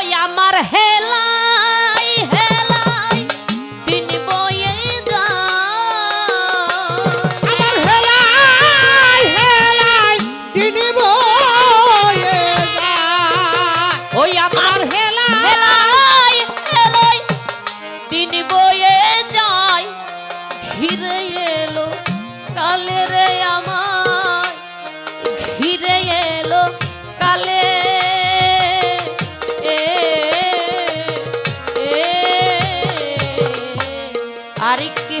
यामर है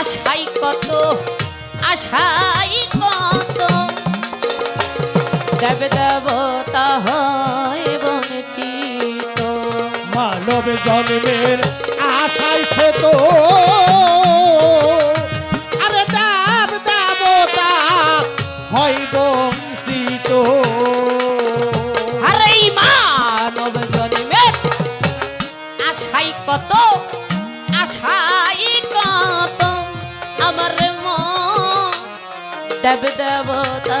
আশাই কত আশাই কত। দেব দেবতা হয় বঞ্চিত। মানব জন্মের আশাই কত আরে দেব দেবতা হয় বঞ্চিত। দেব দেবতা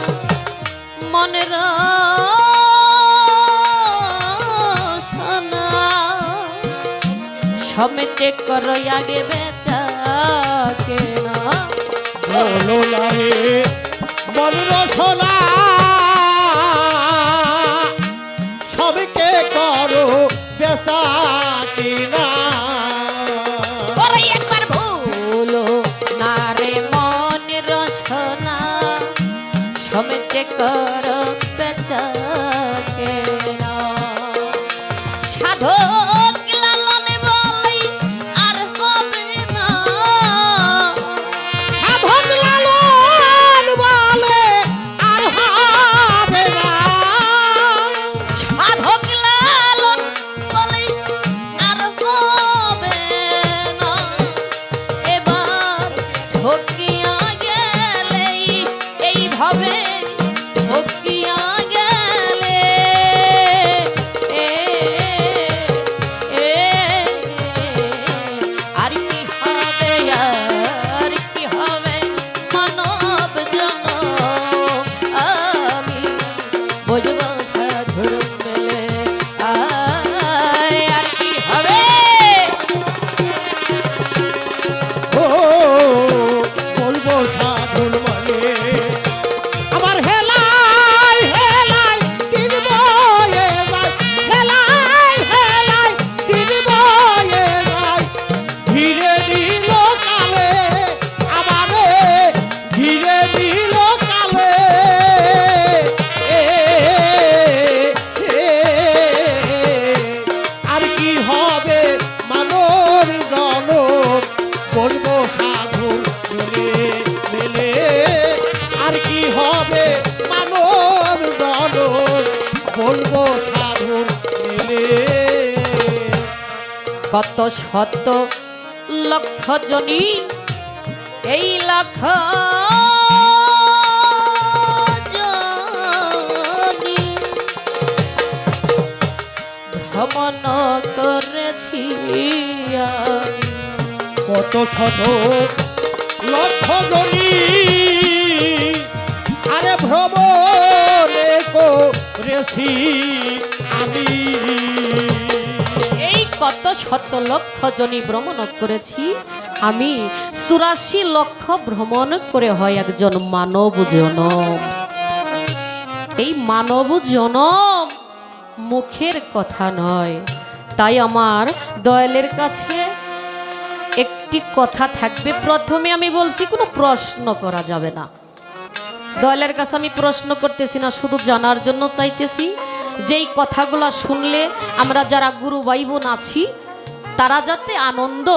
মনের সমেতে করো আগে বেচা কেনা। বলো না রে মন রসনা সবকে করো বেচা কেনা। कर loving. কত শত লক্ষ জনী, এই লক্ষ ভ্রমণ করেছি। কত শত লক্ষ জনী। আরে ভ্রমণে করেছি আমি। কত শত লক্ষ জনী ভ্রমণ করেছি। আমি চুরাশি লক্ষ ভ্রমণ করে হয় একজন মানব জনম। এই মানব জনম মুখের কথা নয়। তাই আমার দয়ালের কাছে একটি কথা থাকবে। প্রথমে আমি বলছি, কোনো প্রশ্ন করা যাবে না। দয়ালের কাছে আমি প্রশ্ন করতেছি না, শুধু জানার জন্য চাইতেছি। যেই কথাগুলো শুনলে আমরা যারা গুরু ভাই বোন আছি, তারা যাতে আনন্দ,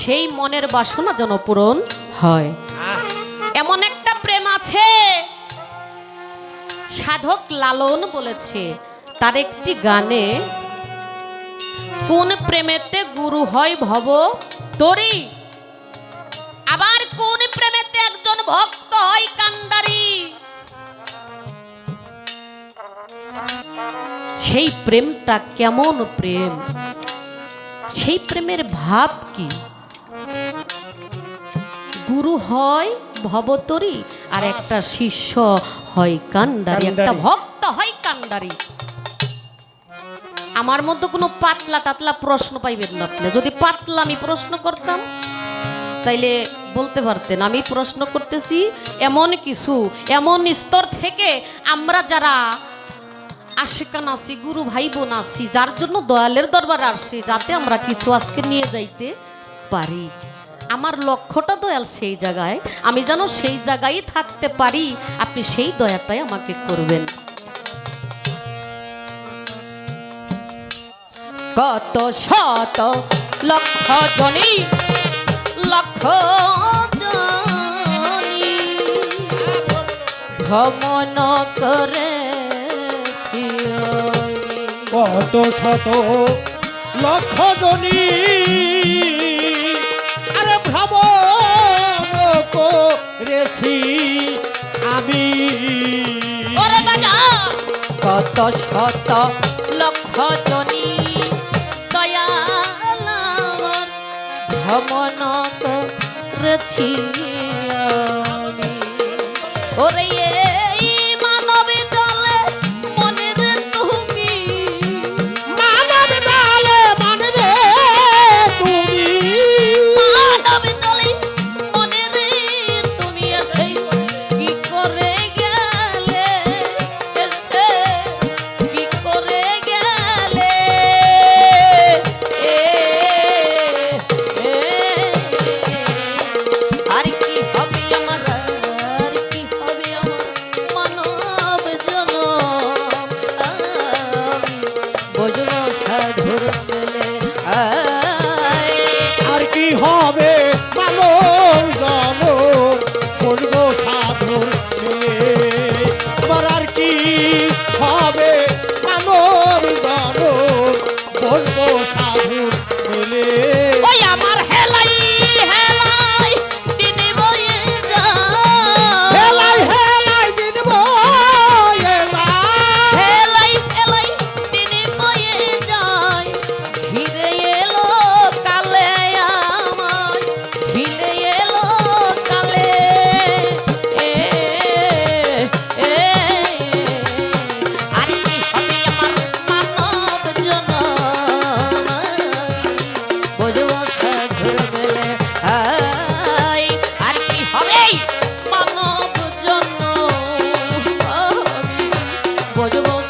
সেই মনের বাসনা যেন পূরণ হয়। এমন একটা প্রেম আছে, সাধক লালন বলেছে, তার একটি গানে, কোন প্রেমেতে গুরু হয় ভব তরি, আবার কোন প্রেমেতে একজন ভক্ত হয় কান্ডারি সেই প্রেমটা কেমন প্রেম? সেই প্রেমের ভাব কি? গুরু হয় ভবতরী আর একটা শিষ্য হয় কান্ডারি একটা ভক্ত হয় কান্ডারি। আমার মধ্যে কোনো পাতলা টাতলা প্রশ্ন পাইবেন না আপনি। যদি পাতলা আমি প্রশ্ন করতাম তাইলে বলতে পারতেন আমি প্রশ্ন করতেছি এমন কিছু এমন স্তর থেকে আমরা যারা আশেকান আছি গুরু ভাই বোন আছি যার জন্য দয়ালের দরবার আসছি, যাতে আমরা কিছু আজকে নিয়ে যাইতে পারি। আমার লক্ষ্যটা দয়াল সেই জায়গায়, আমি যেন সেই জায়গায় থাকতে পারি, আপনি সেই দয়াটাই আমাকে করবেন। কত শত লক্ষ জনী লক্ষ জনী, ভ্রমণ করেছি কত শত লক্ষ জনী। আরে ভ্রমণ করেছি আমি। কত শত লক্ষ জনী। ভ্রমণ করেছি আমি। ওরে want you want